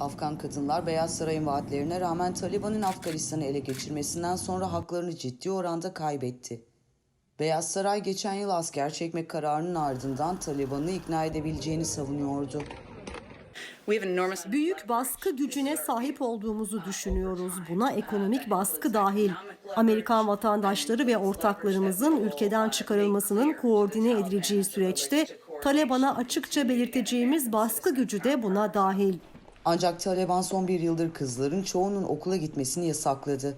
Afgan kadınlar Beyaz Saray'ın vaatlerine rağmen Taliban'ın Afganistan'ı ele geçirmesinden sonra haklarını ciddi oranda kaybetti. Beyaz Saray geçen yıl asker çekme kararının ardından Taliban'ı ikna edebileceğini savunuyordu. We have enormous Büyük baskı gücüne sahip olduğumuzu düşünüyoruz. Buna ekonomik baskı dahil. Amerikan vatandaşları ve ortaklarımızın ülkeden çıkarılmasının koordine edileceği süreçte Taliban'a açıkça belirteceğimiz baskı gücü de buna dahil. Ancak Taliban son bir yıldır kızların çoğunun okula gitmesini yasakladı.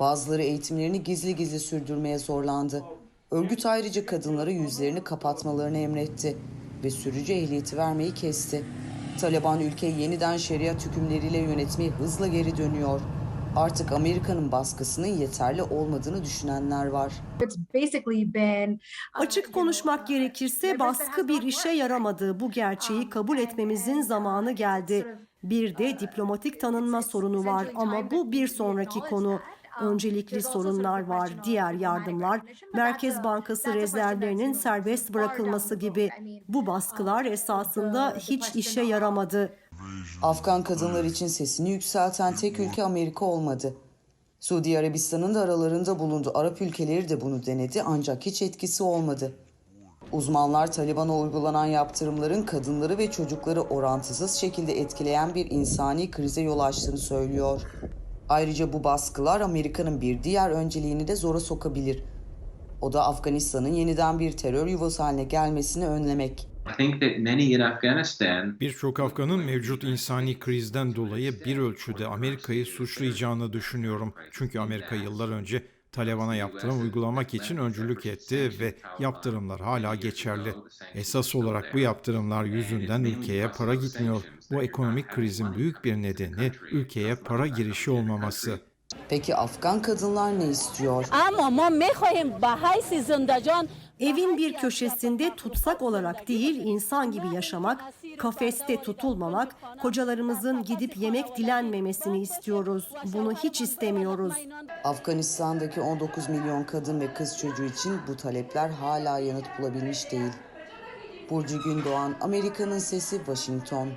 Bazıları eğitimlerini gizli gizli sürdürmeye zorlandı. Örgüt ayrıca kadınlara yüzlerini kapatmalarını emretti ve sürücü ehliyeti vermeyi kesti. Taliban ülkeyi yeniden şeriat hükümleriyle yönetmeye hızla geri dönüyor. Artık Amerika'nın baskısının yeterli olmadığını düşünenler var. Been Açık konuşmak gerekirse baskı bir işe yaramadı. Bu gerçeği kabul etmemizin zamanı geldi. Bir de diplomatik tanınma sorunu var ama bu bir sonraki konu. Öncelikli sorunlar var, diğer yardımlar, Merkez Bankası rezervlerinin serbest bırakılması gibi. Bu baskılar esasında hiç işe yaramadı. Afgan kadınlar için sesini yükselten tek ülke Amerika olmadı. Suudi Arabistan'ın da aralarında bulundu. Arap ülkeleri de bunu denedi ancak hiç etkisi olmadı. Uzmanlar Taliban'a uygulanan yaptırımların kadınları ve çocukları orantısız şekilde etkileyen bir insani krize yol açtığını söylüyor. Ayrıca bu baskılar Amerika'nın bir diğer önceliğini de zora sokabilir. O da Afganistan'ın yeniden bir terör yuvası haline gelmesini önlemek. I think that many in Afghanistan Birçok Afgan'ın mevcut insani krizden dolayı bir ölçüde Amerika'yı suçlayacağını düşünüyorum. Çünkü Amerika yıllar önce Taliban'a yaptırım uygulamak için öncülük etti ve yaptırımlar hala geçerli. Esas olarak bu yaptırımlar yüzünden ülkeye para gitmiyor. Bu ekonomik krizin büyük bir nedeni ülkeye para girişi olmaması. Peki Afgan kadınlar ne istiyor? Ama ma mehoyim Evin bir köşesinde tutsak olarak değil insan gibi yaşamak, kafeste tutulmamak, kocalarımızın gidip yemek dilenmemesini istiyoruz. Bunu hiç istemiyoruz. Afganistan'daki 19 milyon kadın ve kız çocuğu için bu talepler hala yanıt bulabilmiş değil. Burcu Gündoğan, Amerika'nın Sesi, Washington.